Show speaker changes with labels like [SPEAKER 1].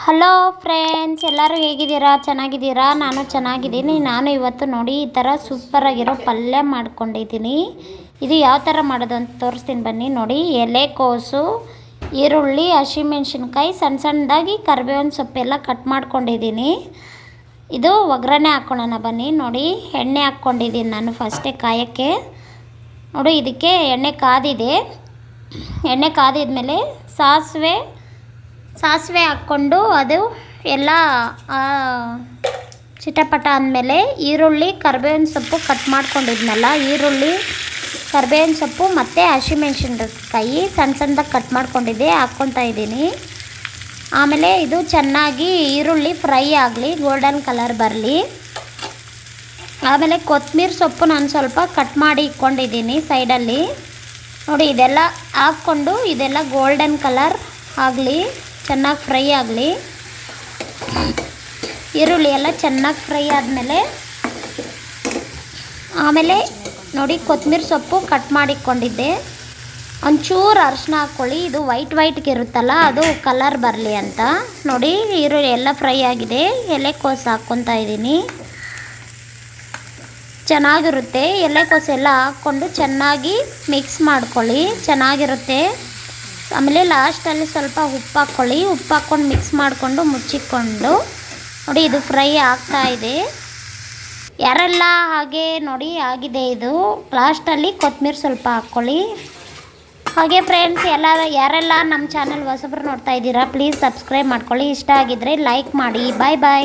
[SPEAKER 1] Hello friends ಎಲ್ಲರೂ ಹೇಗಿದ್ದೀರಾ? ಚೆನ್ನಾಗಿದ್ದೀರಾ? ನಾನು ಚೆನ್ನಾಗಿದ್ದೀನಿ. ನಾನು ಇವತ್ತು ನೋಡಿ ಈ ಥರ ಸೂಪರಾಗಿರೋ ಪಲ್ಯ ಮಾಡ್ಕೊಂಡಿದ್ದೀನಿ. ಇದು ಯಾವ ಥರ ಮಾಡೋದು ಅಂತ ತೋರಿಸ್ತೀನಿ ಬನ್ನಿ. ನೋಡಿ, ಎಲೆಕೋಸು, ಈರುಳ್ಳಿ, ಹಸಿಮೆಣ್ಸಿನ್ಕಾಯಿ, ಸಣ್ಣ ಸಣ್ಣದಾಗಿ ಕರಿಬೇವಿನ ಸೊಪ್ಪೆಲ್ಲ ಕಟ್ ಮಾಡ್ಕೊಂಡಿದ್ದೀನಿ. ಇದು ಒಗ್ಗರಣೆ ಹಾಕ್ಕೊಳ್ಳೋಣ ಬನ್ನಿ. ನೋಡಿ, ಎಣ್ಣೆ ಹಾಕ್ಕೊಂಡಿದ್ದೀನಿ ನಾನು ಫಸ್ಟೇ ಕಾಯೋಕ್ಕೆ. ನೋಡಿ, ಇದಕ್ಕೆ ಎಣ್ಣೆ ಕಾದಿದೆ. ಎಣ್ಣೆ ಕಾದಿದ್ಮೇಲೆ ಸಾಸಿವೆ ಸಾಸಿವೆ ಹಾಕ್ಕೊಂಡು ಅದು ಎಲ್ಲ ಚಿಟಪಟ ಅಂದಮೇಲೆ ಈರುಳ್ಳಿ, ಕರ್ಬೇವಿನ ಸೊಪ್ಪು ಕಟ್ ಮಾಡ್ಕೊಂಡಿದ್ನಲ್ಲ, ಈರುಳ್ಳಿ, ಕರ್ಬೇವಿನ ಸೊಪ್ಪು ಮತ್ತು ಹಸಿಮೆಣ್ಸಿನ್ಕಾಯಿ ಸಣ್ಣ ಸಣ್ಣದಾಗಿ ಕಟ್ ಮಾಡ್ಕೊಂಡಿದ್ದೆ ಹಾಕ್ಕೊತಾ ಇದ್ದೀನಿ. ಆಮೇಲೆ ಇದು ಚೆನ್ನಾಗಿ ಈರುಳ್ಳಿ ಫ್ರೈ ಆಗಲಿ ಗೋಲ್ಡನ್ ಕಲರ್ ಬರಲಿ. ಆಮೇಲೆ ಕೊತ್ತಂಬರಿ ಸೊಪ್ಪು ನಾನು ಸ್ವಲ್ಪ ಕಟ್ ಮಾಡಿ ಇಟ್ಕೊಂಡಿದ್ದೀನಿ ಸೈಡಲ್ಲಿ. ನೋಡಿ, ಇದೆಲ್ಲ ಹಾಕ್ಕೊಂಡು ಇದೆಲ್ಲ ಗೋಲ್ಡನ್ ಕಲರ್ ಆಗಲಿ. ಚೆನ್ನಾಗಿ ಫ್ರೈ ಆಗಲಿ. ಈರುಳ್ಳಿ ಎಲ್ಲ ಚೆನ್ನಾಗಿ ಫ್ರೈ ಆದಮೇಲೆ, ಆಮೇಲೆ ನೋಡಿ ಕೊತ್ತಂಬರಿ ಸೊಪ್ಪು ಕಟ್ ಮಾಡಿಕೊಂಡಿದ್ದೆ. ಒಂಚೂರು ಅರಿಶಿನ ಹಾಕ್ಕೊಳ್ಳಿ ಇದು ವೈಟ್ ವೈಟ್ಗೆ ಇರುತ್ತಲ್ಲ, ಅದು ಕಲರ್ ಬರಲಿ ಅಂತ. ನೋಡಿ ಈರುಳ್ಳಿ ಎಲ್ಲ ಫ್ರೈ ಆಗಿದೆ, ಎಲೆಕೋಸು ಹಾಕ್ಕೊತಾ ಇದ್ದೀನಿ. ಚೆನ್ನಾಗಿರುತ್ತೆ, ಎಲೆಕೋಸು ಎಲ್ಲ ಹಾಕ್ಕೊಂಡು ಚೆನ್ನಾಗಿ ಮಿಕ್ಸ್ ಮಾಡ್ಕೊಳ್ಳಿ, ಚೆನ್ನಾಗಿರುತ್ತೆ. ಆಮೇಲೆ ಲಾಸ್ಟಲ್ಲಿ ಸ್ವಲ್ಪ ಉಪ್ಪು ಹಾಕ್ಕೊಳ್ಳಿ. ಉಪ್ಪು ಹಾಕ್ಕೊಂಡು ಮಿಕ್ಸ್ ಮಾಡಿಕೊಂಡು ಮುಚ್ಚಿಕೊಂಡು ನೋಡಿ ಇದು ಫ್ರೈ ಆಗ್ತಾ ಇದೆ. ಯಾರೆಲ್ಲ ಹಾಗೆ ನೋಡಿ ಆಗಿದೆ ಇದು. ಲಾಸ್ಟಲ್ಲಿ ಕೊತ್ತಂಬರಿ ಸ್ವಲ್ಪ ಹಾಕ್ಕೊಳ್ಳಿ. ಹಾಗೆ ಫ್ರೆಂಡ್ಸ್ ಎಲ್ಲ ಯಾರೆಲ್ಲ ನಮ್ಮ ಚಾನಲ್ ಹೊಸಬ್ರು ನೋಡ್ತಾ ಇದ್ದೀರಾ ಪ್ಲೀಸ್ ಸಬ್ಸ್ಕ್ರೈಬ್ ಮಾಡ್ಕೊಳ್ಳಿ. ಇಷ್ಟ ಆಗಿದ್ದರೆ ಲೈಕ್ ಮಾಡಿ. ಬಾಯ್ ಬಾಯ್